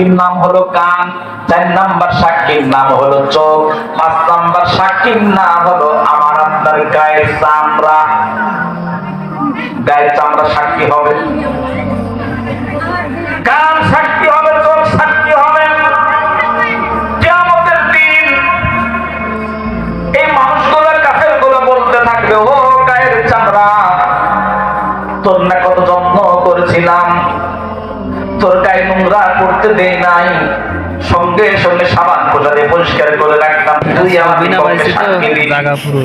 সাক্ষীর নাম হলো কান, চার নাম্বার সাক্ষীর নাম হলো চোখ, পাঁচ নাম্বার সাক্ষীর নাম হলো আমার আপনার গায়ের চামড়া। গায়ের চামড়া সাক্ষী হবে। কান সাক্ষী হবে, চোখ সাক্ষী হবে। কিয়ামতের দিন এই মানুষগুলোর কাছেরগুলো বলতে থাকবে, ও গায়ের চামড়া, তোর না কত নোংরা করতে দেই নাই সঙ্গে সঙ্গে সাবান কোটা দিয়ে পরিষ্কার করে রাখতাম তুই আমার বিনা বিপক্ষে বাড়িতে তো সাক্ষী দিলি। জায়গা পুরো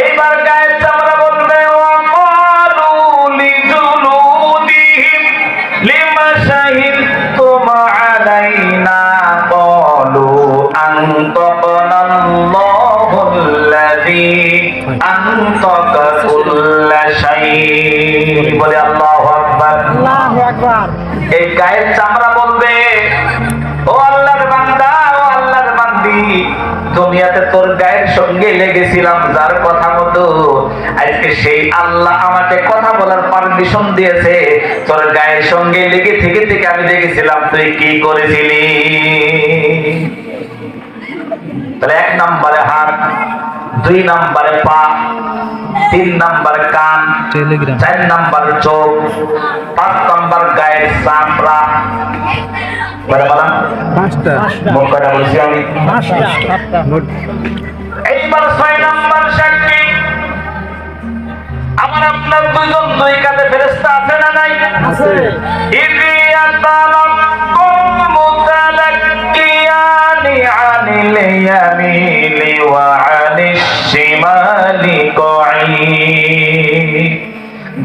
এইবার গায়ের চামড়া বলবে وقالوا لجلودهم لم شهدتم علينا قالوا أنطقنا الله الذي أنطق كل شيء বলে আল্লাহু আকবার এই গায়ের চামড়া বলবে ও আল্লাহর বান্দা ও আল্লাহর বান্দি দুনিয়াতে তোর গায়ের সঙ্গে লেগেছিলাম যার কথা মতো আজকে সেই আল্লাহ আমাকে কথা বলার পারমিশন দিয়েছে তোর গায়ের সঙ্গে লেগে থেকে থেকে আমি দেখেছিলাম তুই কি করেছিলি তাহলে এক নম্বরে হাত দুই নম্বরে পা তিন নম্বর কান চার নম্বর চোখ পাঁচ নম্বর গায়ের চামড়া। ছয় নম্বর শক্তি আমার আপনার দুজন দুই কাতে ফেরেস্তা আছে না নাই? আছে। ইতি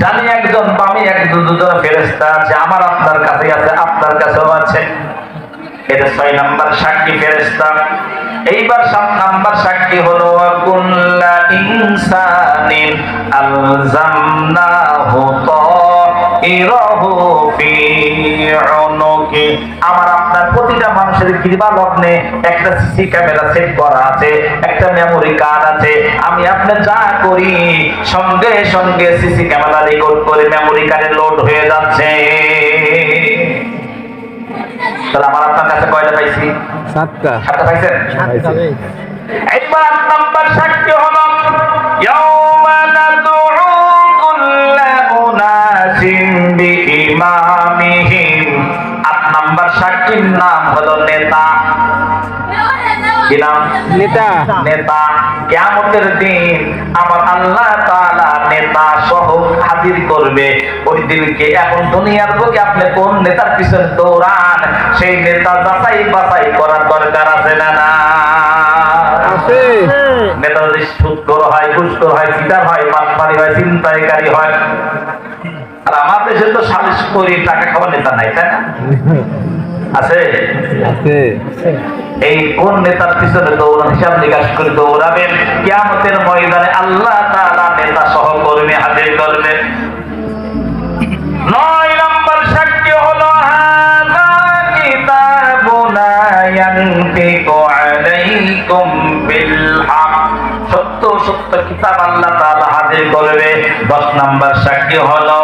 জানি একজন বামে একজন দুজন ফেরেস্তা আছে, আমার আপনার কাছে আছে, আপনার কাছেও আছে। এটা ছয় নাম্বার সাক্ষী ফেরেস্তা এইবার সাত নাম্বার সাক্ষী হলো কুল্লা ইনসানিন আলজামনাহু উনুকি আমার আপনার প্রতিটা মানুষের গৃবা লগ্নে একটা সিসি ক্যামেরা সেট করা আছে একটা মেমোরি কার্ড আছে। আমি আপনি যা করি সঙ্গে সঙ্গে সিসি ক্যামেরা রেকর্ড করে মেমোরি কার্ডে লোড হয়ে যাচ্ছে। তাহলে আমার আপনার কাছে কয়টা পাইছি? সাতটা। সাতটা পাইছেন? একবার নাম্বার সাক্ষী হলো বিইমামিহিম আট নাম্বার সাক্ষীর নাম হলো নেতা। কি নেতা। নেতা। কিয়ামতের দিন আমার আল্লাহ তাআলা নেতা সহ হাজির করবে। ওই দিনকে এখন দুনিয়ার বুকে আপনি কোন নেতার পিছনে দৌড়ান সেই নেতা যাচাই বাছাই করার দরকার আছে না না? আছে। নেতা যদি সুৎকর হয় ঘুষখোর হয় চিটার হয় পাটপাড়ি হয় চিন্তাইকারী হয় আর আমার দেশে তো সালিশ করি টাকা খাওয়ার নেতা নাই তাই না? আছে? এই কোন নেতার পিছনে দৌড়ান হিসাব নিকাশ করে দৌড়াবেন? কিয়ামতের ময়দানে আল্লাহ তাআলা নেতা সহকর্মী হাজির করবেন। নয় নম্বর সাক্ষী হলো হাযা কিতাবুনা ইয়ানতিকু আলাইকুম বিল হক। সত্য সত্য কিতাব আল্লাহ তাআলা হাজির করবে দশ নম্বর সাক্ষী হলো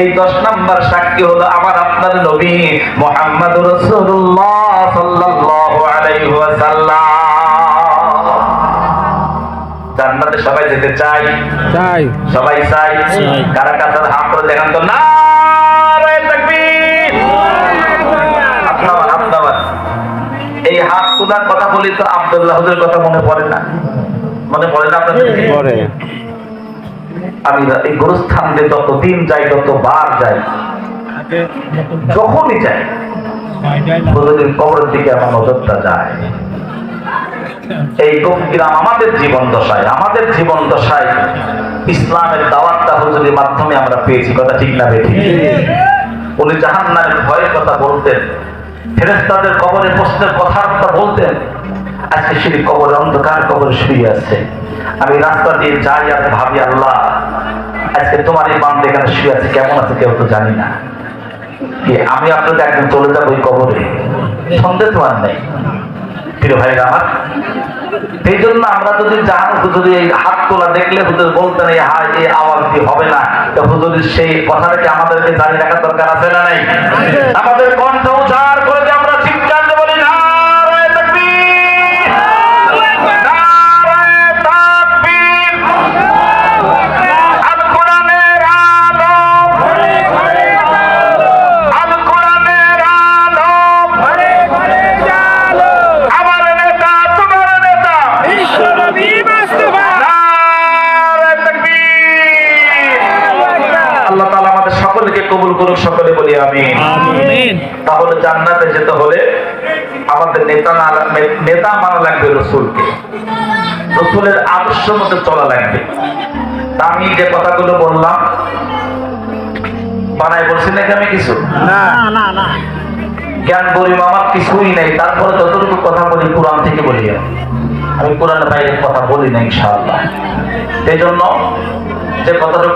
এই 10 নাম্বার সাক্ষী হলো আমার আপনার নবী মুহাম্মদুর রাসূলুল্লাহ সাল্লাল্লাহু আলাইহি ওয়াসাল্লাম। জান্নাতে সবাই যেতে চাই। তাই সবাই চাই। চাই। কারা কাছে হাত করে দেখান তো। না এই হাত তোলার কথা বলি তো আব্দুল্লাহ কথা মনে পড়ে না? মনে পড়ে না আপনাদের? পরে আমি এই গুরুস্থান দিয়ে যত দিন যাই যত বার যাই যখনই যাই কবরের দিকে আমার নজরটা যায়। এই গ্রাম আমাদের জীবন দশায় আমাদের জীবন দশায় ইসলামের দাওয়াতটা হুজুরের মাধ্যমে আমরা পেয়েছি কথা ঠিক না বেঠিক? উনি জাহান্নামের ভয়ের কথা বলতেন ফেরেস্তাদের কবরে প্রশ্নের কথাবার্তা বলতেন আজকে শুধু কবরে অন্ধকার কবরে শুয়ে আছে। আমি রাস্তা দিয়ে যাই আর ভাবি আল্লাহ আজকে তোমার এই বান্ধে এখানে শুয়ে আছে কেমন আছে কেউ তো জানি না। আমি আপনাদের একদিন চলে যাব ওই কবরে? সন্দেহ তো আর নেই। প্রিয় ভাইরা আমার। এই জন্য আমরা যদি জান যদি এই হাত তোলা দেখলে হুজুর বলতেন এই হাই এই আওয়াজ দিয়ে হবে না। তো হুজুরের সেই কথাটাকে আমাদেরকে দাঁড়িয়ে রাখার দরকার আছে না নাই? আমাদের কণ্ঠ উচ্চার তাহলে জান্নাতে যেতে হলে আমাদের নেতা না নেতা মানা লাগবে রসুলকে। রসুলের আদর্শ মতো চলা লাগবে। তা আমি যে কথাগুলো বললাম বানাই বলছি নাকি আমি কিছু? না। জ্ঞান গরিব আমার কিছুই নেই। তারপরে যতটুকু কথা বলি কোরআন থেকে বলি আমি। আমি কোরআনের বাইরে কথা বলি না ইনশাআল্লাহ। এই জন্য যে কথাটা